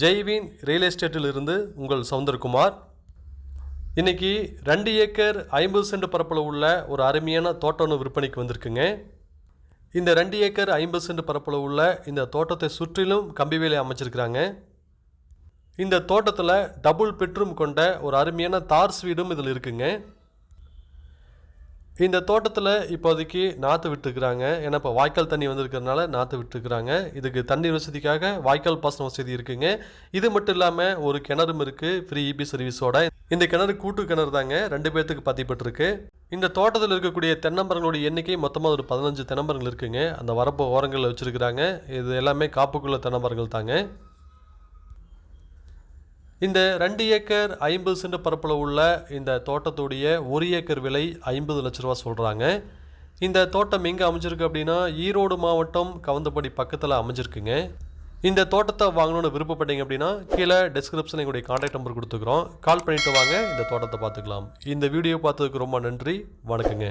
Jaivin real எஸ்டேட்டில் இருந்து உங்கள் சவுந்தரகுமார். இன்றைக்கி ரெண்டு ஏக்கர் ஐம்பது சென்ட் பரப்பில் உள்ள ஒரு அருமையான தோட்டம் விற்பனைக்கு வந்திருக்குங்க. இந்த ரெண்டு ஏக்கர் ஐம்பது சென்ட் பரப்பில் உள்ள இந்த தோட்டத்தை சுற்றிலும் கம்பி வேலை அமைச்சிருக்கிறாங்க. இந்த தோட்டத்தில் டபுள் பெட்ரூம் கொண்ட ஒரு அருமையான தார்ஸ் வீடும் இதில் இருக்குங்க. இந்த தோட்டத்தில் இப்போதைக்கு நாற்று விட்டுருக்குறாங்க. ஏன்னா இப்போ வாய்க்கால் தண்ணி வந்திருக்கிறதுனால நாற்று விட்டுருக்குறாங்க. இதுக்கு தண்ணீர் வசதிக்காக வாய்க்கால் பாசன வசதி இருக்குங்க. இது மட்டும் இல்லாமல் ஒரு கிணறும் இருக்குது ஃப்ரீ இபி சர்வீஸோட இந்த கிணறு கூட்டு கிணறு தாங்க. ரெண்டு பேர்த்துக்கு பதிப்பட்டிருக்கு. இந்த தோட்டத்தில் இருக்கக்கூடிய தென்னமரங்களுடைய எண்ணிக்கை மொத்தமாக ஒரு பதினஞ்சு தென்னமரங்கள் இருக்குங்க. அந்த வரப்பு ஓரங்களில் வச்சுருக்குறாங்க. இது எல்லாமே காப்புக்குள்ள தென்னமரங்கள் தாங்க. இந்த ரெண்டு ஏக்கர் ஐம்பது சென்ட் பரப்பில் உள்ள இந்த தோட்டத்துடைய ஒரு ஏக்கர் விலை ஐம்பது லட்ச ரூபா சொல்கிறாங்க இந்த தோட்டம் எங்கே அமைஞ்சிருக்கு அப்படின்னா ஈரோடு மாவட்டம் கவுந்தப்படி பக்கத்தில் அமைஞ்சிருக்குங்க. இந்த தோட்டத்தை வாங்கணும்னு விருப்பப்பட்டீங்க அப்படின்னா கீழே டிஸ்கிரிப்ஷனில் எங்களுடைய காண்டாக்ட் நம்பர் கொடுத்துக்கிறோம். கால் பண்ணிவிட்டு வாங்க இந்த தோட்டத்தை பார்த்துக்கலாம். இந்த வீடியோ பார்த்ததுக்கு ரொம்ப நன்றி வணக்கங்க.